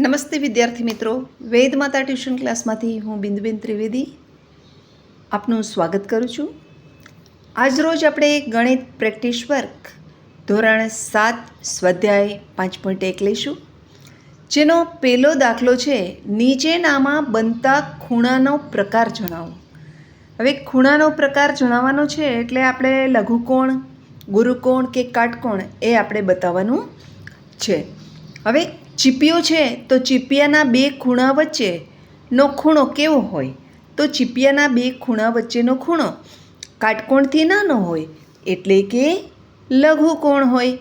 નમસ્તે વિદ્યાર્થી મિત્રો. વેદ માતા ટ્યુશન ક્લાસમાંથી હું બિંદુબેન ત્રિવેદી આપનું સ્વાગત કરું છું. આજરોજ આપણે ગણિત પ્રેક્ટિસ વર્ક ધોરણ સાત સ્વાધ્યાય પાંચ પોઈન્ટ એક લઈશું. જેનો પહેલો દાખલો છે, નીચેનામાં બનતા ખૂણાનો પ્રકાર જણાવો. હવે ખૂણાનો પ્રકાર જણાવવાનો છે એટલે આપણે લઘુકોણ, ગુરુકોણ કે કાટકોણ એ આપણે બતાવવાનું છે. હવે ચીપિયો છે, તો ચીપિયાના બે ખૂણા વચ્ચેનો ખૂણો કેવો હોય? તો ચીપિયાના બે ખૂણા વચ્ચેનો ખૂણો કાટકોણથી નાનો હોય, એટલે કે લઘુકોણ હોય.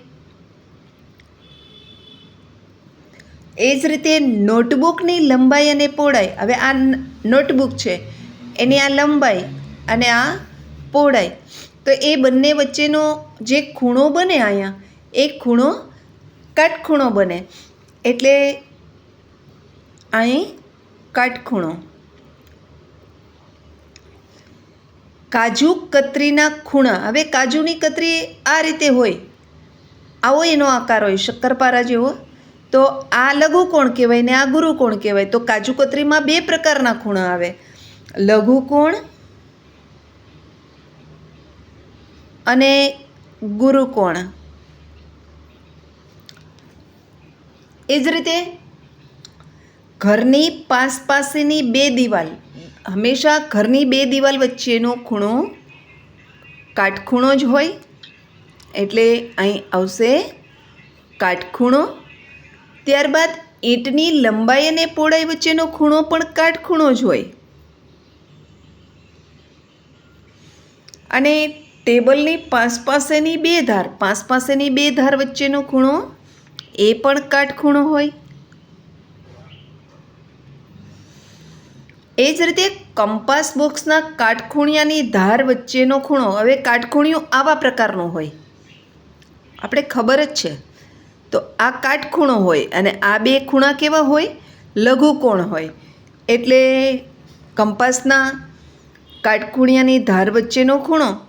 એ જ રીતે નોટબુકની લંબાઈ અને પહોળાઈ, હવે આ નોટબુક છે, એની આ લંબાઈ અને આ પહોળાઈ, તો એ બંને વચ્ચેનો જે ખૂણો બને અહીંયા, એ ખૂણો કાટખૂણો બને. એટલે અહીં કાટખૂણો. કાજુ કતરીના ખૂણા. હવે કાજુની કતરી આ રીતે હોય. આવો એનો આકાર હોય, શક્કરપારા જેવો. તો આ લઘુકોણ કહેવાય ને આ ગુરુકોણ કહેવાય? તો કાજુ કતરીમાં બે પ્રકારના ખૂણા આવે. લઘુકોણ અને ગુરુકોણ એ જ રીતે ઘરની પાસ પાસેની બે દિવાલ, હંમેશા ઘરની બે દિવાલ વચ્ચેનો ખૂણો કાટખૂણો જ હોય, એટલે અહીં આવશે કાટખૂણો. ત્યારબાદ ઈંટની લંબાઈ અને પહોળાઈ વચ્ચેનો ખૂણો પણ કાટખૂણો જ હોય. અને ટેબલની પાસ પાસેની બે ધાર પાસ પાસેની બે ધાર વચ્ચેનો ખૂણો એ પણ કાટખૂણો હોય? એ જ રીતે કંપાસ બોક્સના કાટખૂણિયાની ધાર વચ્ચેનો ખૂણો. હવે કાટખૂણિયું આવા પ્રકારનો હોય. આપણે ખબર જ છે. તો આ કાટખૂણો હોય અને આ બે ખૂણા કેવા હોય? લઘુકોણ હોય? એટલે કંપાસના કાટખૂણિયાની ધાર વચ્ચેનો ખૂણો.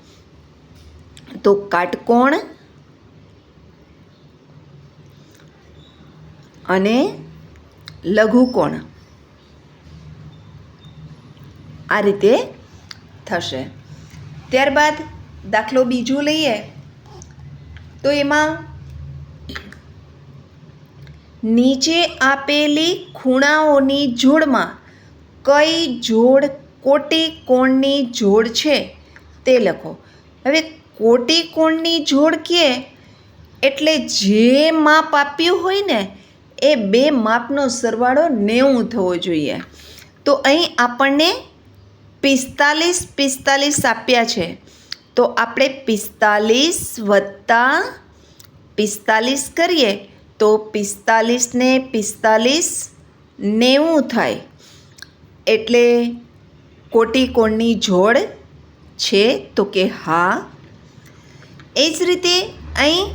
તો કાટકોણ અને લઘુકોણ આ રીતે થશે. ત્યારબાદ દાખલો બીજો લઈએ. તો એમાં નીચે આપેલી ખૂણાઓની જોડમાં કઈ જોડ કોટી કોણની જોડ છે તે લખો. હવે કોટી કોણની જોડ કે એટલે જે માપ આપ્યું હોય ને એ બે માપનો સરવાળો નેવું થવો જોઈએ. તો અહીં આપણને પિસ્તાલીસ પિસ્તાલીસ આપ્યા છે. તો આપણે પિસ્તાલીસ વત્તા પિસ્તાલીસ કરીએ તો પિસ્તાલીસને પિસ્તાલીસ નેવું થાય. એટલે કોટીકોણની જોડ છે તો કે હા. એ જ રીતે અહીં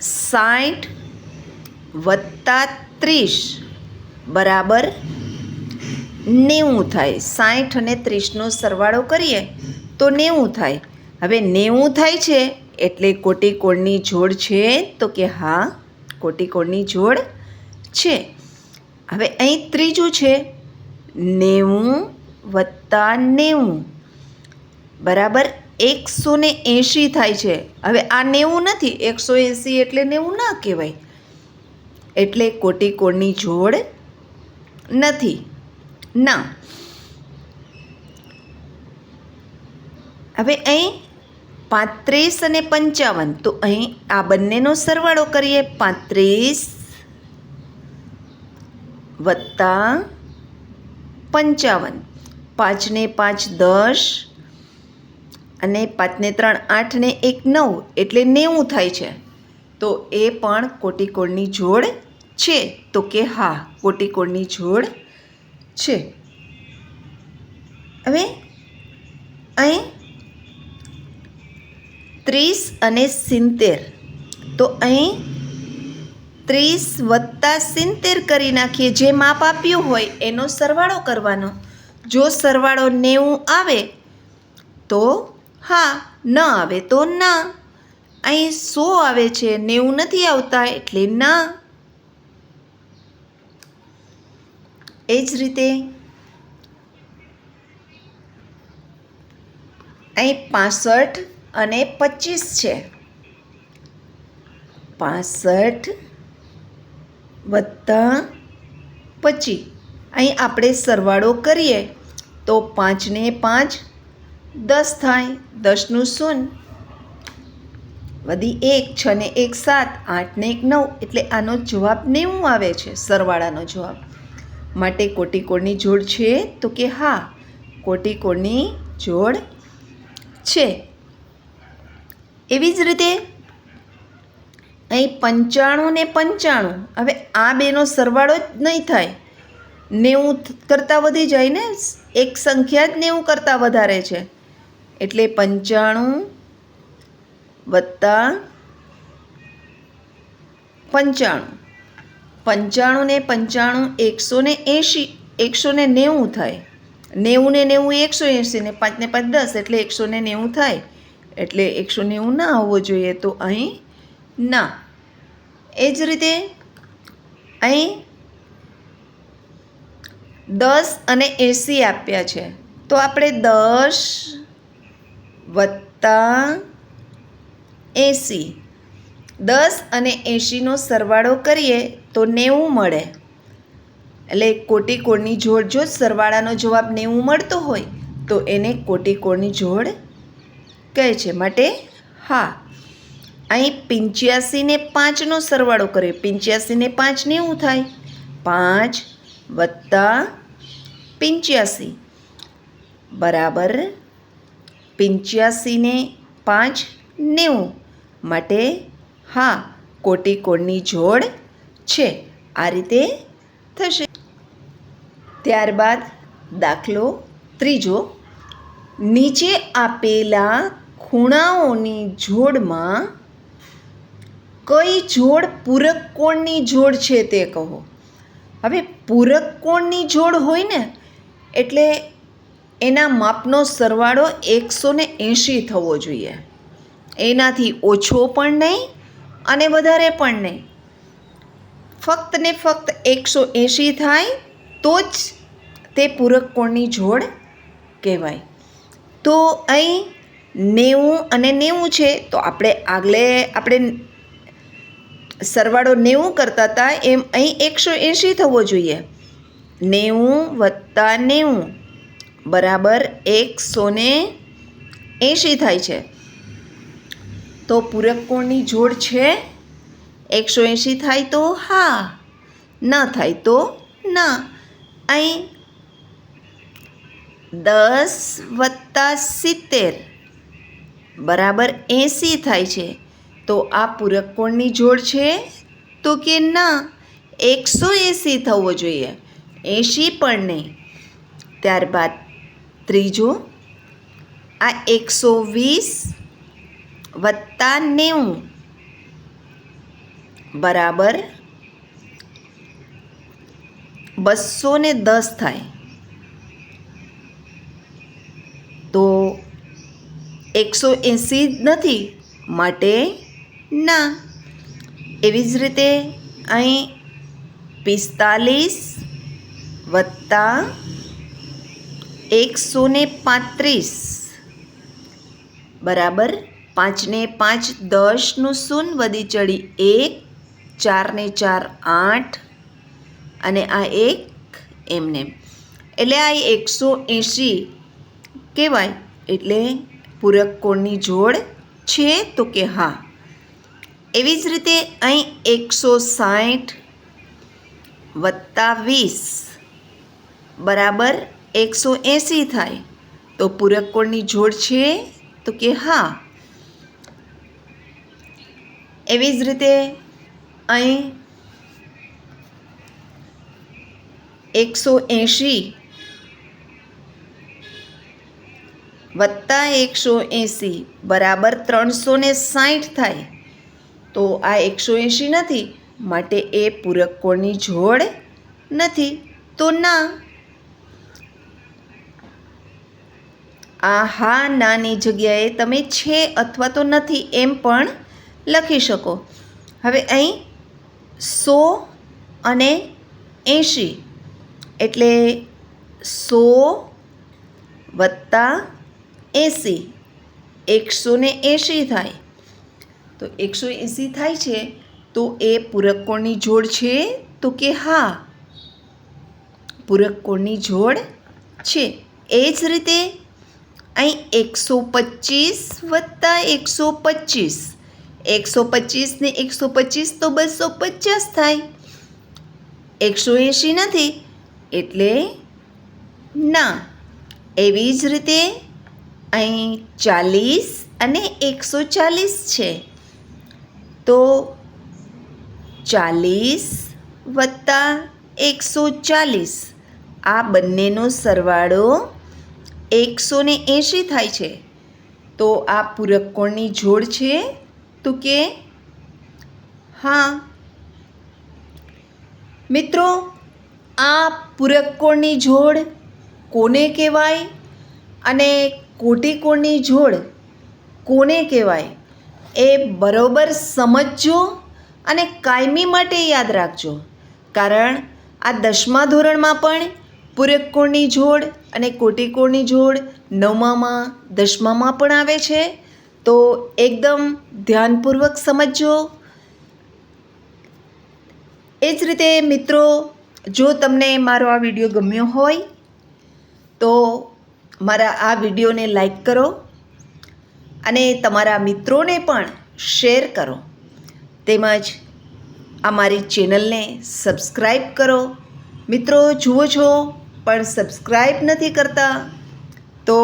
સાઠ વત્તા ત્રીસ બરાબર નેવું થાય. સાઠ અને ત્રીસનો સરવાળો કરીએ તો નેવું થાય. હવે નેવું થાય છે એટલે કોટીકોણની જોડ છે તો કે હા કોટીકોણની જોડ છે. હવે અહીં ત્રીજું છે નેવું વત્તા નેવું બરાબર એકસો ને એંશી થાય છે. હવે આ નેવું નથી, એકસો એંશી એટલે નેવું ના કહેવાય. એટલે કોટિકોણની જોડ નથી. ના. હવે અહીં પાંત્રીસ અને પંચાવન. તો અહીં આ બંનેનો સરવાળો કરીએ. પાંત્રીસ વત્તા પંચાવન. પાંચને પાંચ દસ અને પાંચને ત્રણ આઠને એક નવ. એટલે નેવું થાય છે. તો એ પણ કોટીકોણની જોડ છે તો કે હા કોટીકોણની જોડ છે. હવે અહીં ત્રીસ અને સિત્તેર. તો અહીં ત્રીસ વત્તા સિત્તેર કરી નાખીએ. જે માપ આપ્યું હોય એનો સરવાળો કરવાનો. જો સરવાળો નેવું આવે તો હા, ન આવે તો ના. અહીં સો આવે છે. નેવું નથી આવતા એટલે ના. એ જ રીતે અહીં પાસઠ અને પચીસ છે. પાસઠ વત્તા પચીસ અહીં આપણે સરવાળો કરીએ તો પાંચને પાંચ, દસ થાય, દસનું શૂન્ય, વધી એક, છ ને એક સાત, આઠ ને એક નવ, એટલે આનો જવાબ નેવું આવે છે, સરવાળાનો જવાબ. માટે કોટિકોણની જોડ છે? તો કે હા કોટિકોણની જોડ છે. એવી જ રીતે અહીં પંચાણું ને પંચાણું. હવે આ બેનો સરવાળો જ નહીં થાય. નેવું કરતાં વધી જાય ને, એક સંખ્યા જ નેવું કરતાં વધારે છે. એટલે પંચાણું વત્તા પંચાણું. પંચાણું ને પંચાણું એકસો ને એંશી એકસો ને નેવું થાય. નેવું ને નેવું એકસો એંશી ને પાંચ ને પાંચ દસ એટલે એકસો ને નેવું થાય. એટલે એકસો નેવું ના આવવો જોઈએ તો અહીં ના. એ જ રીતે અહીં દસ અને એંસી આપ્યા છે. તો આપણે દસ વત્તા એંસી દસ અને એંશીનો સરવાળો કરીએ તો નેવું મળે. એટલે કોટી કોડની જોડ જો સરવાળાનો જવાબ નેવું મળતો હોય, તો એને કોટી કોડની જોડ કહે છે. માટે હા, અહીં પિંચ્યાસીને પાંચનો સરવાળો કરીએ પિંચ્યાસીને પાંચ નેવું થાય. પાંચ વત્તા પિંચ્યાસી. બરાબર. પિંચ્યાસીને પાંચ નેવું. માટે હા કોટી કોડની જોડ છે. આ રીતે થશે. ત્યારબાદ દાખલો ત્રીજો. નીચે આપેલા ખૂણાઓની જોડમાં કઈ જોડ પૂરક કોણની જોડ છે તે કહો. હવે પૂરક કોણની જોડ હોય ને, એટલે એના માપનો સરવાળો એકસો ને એંશી થવો જોઈએ. એનાથી ઓછો પણ નહીં અને વધારે પણ નહીં. ફક્ત ને ફક્ત એકસો એંશી થાય, તો જ તે પૂરક કોણની જોડ કહેવાય. તો અહીં નેવું અને નેવું છે, તો આપણે આગલે આપણે સરવાળો નેવું કરતા હતા, એમ અહીં એકસો એંશી થવો જોઈએ. નેવું વત્તા નેવું બરાબર એકસો ને એંશી થાય છે. તો પૂરક કોણની જોડ છે એકસો એંશી થાય તો હા, ન થાય તો ના. અહીં દસ વત્તા સિત્તેર બરાબર એંસી થાય છે. તો આ પૂરક કોણની જોડ છે? તો કે ના, એકસો એંસી થવો જોઈએ. એંશી પણ નહીં. ત્યારબાદ ત્રીજો, આ એકસો વીસ વત્તા નેવું બરાબર? બસો ને દસ થાય. તો એકસો એંસી નથી, માટે ના. એવી જ રીતે અહીં પિસ્તાલીસ વત્તા એકસો ને પાંત્રીસ. બરાબર? પાંચને પાંચ દસનું શૂન્ય વધી ચડી એક ચારને ચાર આઠ અને આ એક એમને. એટલે આ એકસો એંશી કહેવાય. એટલે પૂરક કોણની જોડ છે તો કે હા. એવી જ રીતે અહીં એકસો સાઠ વત્તા વીસ બરાબર એકસો એંસી થાય. તો પૂરક કોણની જોડ છે તો કે હા. એવી જ રીતે અહીં એકસો એંશી વત્તા એકસો એંસી બરાબર ત્રણસો ને સાઠ થાય તો આ એકસો એંશી નથી, માટે એ પૂરક કોણની જોડ નથી. તો ના. આ હા નાની જગ્યાએ તમે છે અથવા તો નથી એમ પણ લખી શકો. હવે અહીં સો અને એંશી. એટલે સો વત્તા એંસી. એકસો ને એંશી થાય. તો એકસો એંસી થાય છે, તો એ પૂરક કોણની જોડ છે? તો કે હા, પૂરક કોણની જોડ છે. એ જ રીતે અહીં એકસો પચીસ વત્તા એકસો પચીસ. એકસો પચીસ ને એકસો પચીસ તો બસો પચાસ થાય. એકસો એંશી નથી, એટલે ના. એવી જ રીતે અહીં ચાલીસ અને એકસો ચાલીસ છે. તો ચાલીસ વત્તા એકસો ચાલીસ, આ બંનેનો સરવાળો એકસો ને એંશી થાય છે. તો આ પૂરક કોણની જોડ છે તો કે, હા. મિત્રો, આ પૂરક કોણની જોડ કોને કહેવાય અને કોટીકોણની જોડ કોને કહેવાય એ બરોબર સમજજો અને કાયમી માટે યાદ રાખજો. કારણ આ દસમા ધોરણમાં પણ પૂરક કોણની જોડ અને કોટિકોણની જોડ નવમામાં, દસમામાં પણ આવે છે. તો એકદમ ધ્યાનપૂર્વક સમજજો. એ જ રીતે મિત્રો, જો તમને મારો આ વીડિયો ગમ્યો હોય, તો મારા આ વિડીયોને લાઈક કરો અને તમારા મિત્રોને પણ શેર કરો. તેમજ અમારી ચેનલને સબસ્ક્રાઈબ કરો. મિત્રો, જુઓ છો, પણ સબસ્ક્રાઈબ નથી કરતા, તો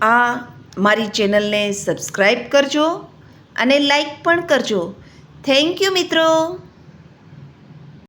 આ મારી ચેનલને સબસ્ક્રાઈબ કરજો અને લાઈક પણ કરજો. થેન્ક યુ મિત્રો.